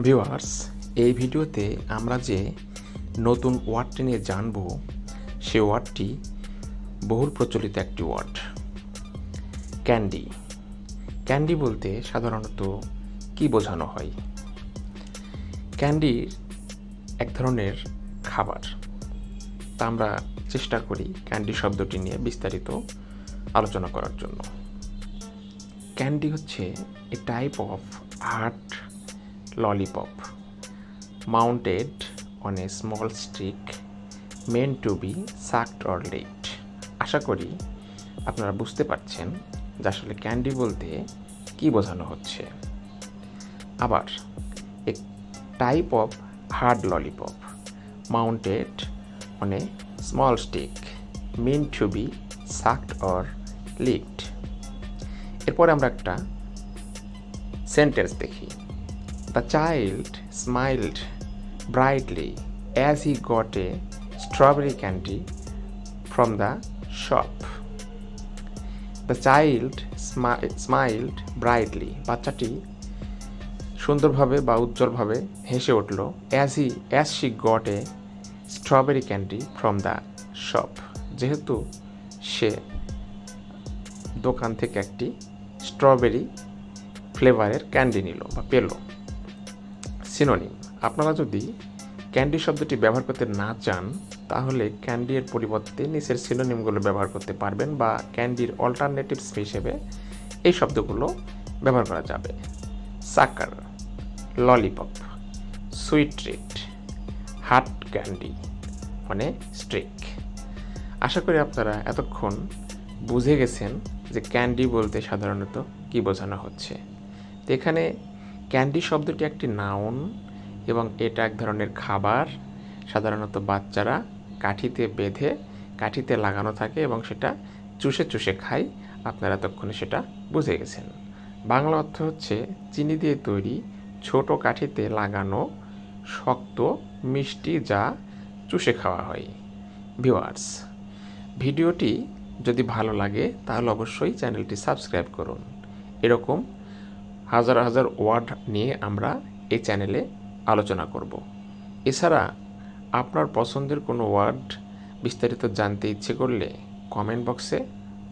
Viewers, এই ভিডিওতে আমরা যে নতুন ওয়ার্ডটি নিয়ে জানব, সে ওয়ার্ডটি বহুল প্রচলিত একটি ওয়ার্ড, ক্যান্ডি। ক্যান্ডি বলতে সাধারণত কি বোঝানো হয়? ক্যান্ডির এক ধরনের খাবার। তা আমরা চেষ্টা করি ক্যান্ডি শব্দটি নিয়ে বিস্তারিত আলোচনা করার জন্য। ক্যান্ডি হচ্ছে a type of hard lollipop mounted on a small stick, meant to be sucked or licked. আশা করি আপনারা বুঝতে পারছেন যে আসলে ক্যান্ডি বলতে কি বোঝানো হচ্ছে। আবার a type of hard lollipop mounted on a small stick mean to be sucked or licked এরপরে আমরা একটা সেন্টেন্স দেখি। The child smiled brightly as he got a strawberry candy from the shop. The child smi- smiled brightly. বাচ্চাটি সুন্দরভাবে বা উজ্জ্বলভাবে হেসে উঠল as he as she got a strawberry candy from the shop যেহেতু সে দোকান থেকে একটি স্ট্রবেরি ফ্লেভারের ক্যান্ডি নিল বা পেল সিনোনিম। আপনারা যদি ক্যান্ডি শব্দটি ব্যবহার করতে না চান, তাহলে ক্যান্ডি এর পরিবর্তে নিচের সিনোনিমগুলো ব্যবহার করতে পারবেন বা ক্যান্ডির অল্টারনেটিভস হিসেবে এই শব্দগুলো ব্যবহার করা যাবে। Sucker lollipop sweet treat hard candy মানে স্ট্রিক আশা করি আপনারা এতক্ষণ বুঝে গেছেন যে ক্যান্ডি বলতে সাধারণত কি বোঝানো হচ্ছে। তো এখানে ক্যান্ডি শব্দটি একটি নাউন এবং এটা এক ধরনের খাবার। সাধারণত বাচ্চারা কাঠিতে বেঁধে কাঠিতে লাগানো থাকে এবং সেটা চুষে চুষে খায়। আপনারা তখনই সেটা বুঝে গেছেন। বাংলা অর্থ হচ্ছে চিনি দিয়ে তৈরি ছোট কাঠিতে লাগানো শক্ত মিষ্টি যা চুষে খাওয়া হয়। ভিওয়ার্স ভিডিওটি যদি ভালো লাগে তাহলে অবশ্যই চ্যানেলটি সাবস্ক্রাইব করুন। এরকম হাজার হাজার ওয়ার্ড নিয়ে আমরা এই চ্যানেলে আলোচনা করব। এছাড়া আপনার পছন্দের কোনো ওয়ার্ড বিস্তারিত জানতে ইচ্ছে করলে কমেন্ট বক্সে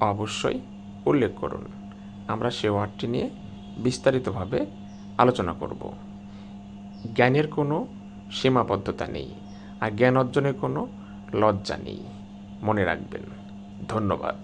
অবশ্যই উল্লেখ করুন। আমরা সে ওয়ার্ডটি নিয়ে বিস্তারিতভাবে আলোচনা করব। জ্ঞানের কোনো সীমাবদ্ধতা নেই আর জ্ঞান অর্জনের কোনো লজ্জা নেই। মনে রাখবেন। ধন্যবাদ।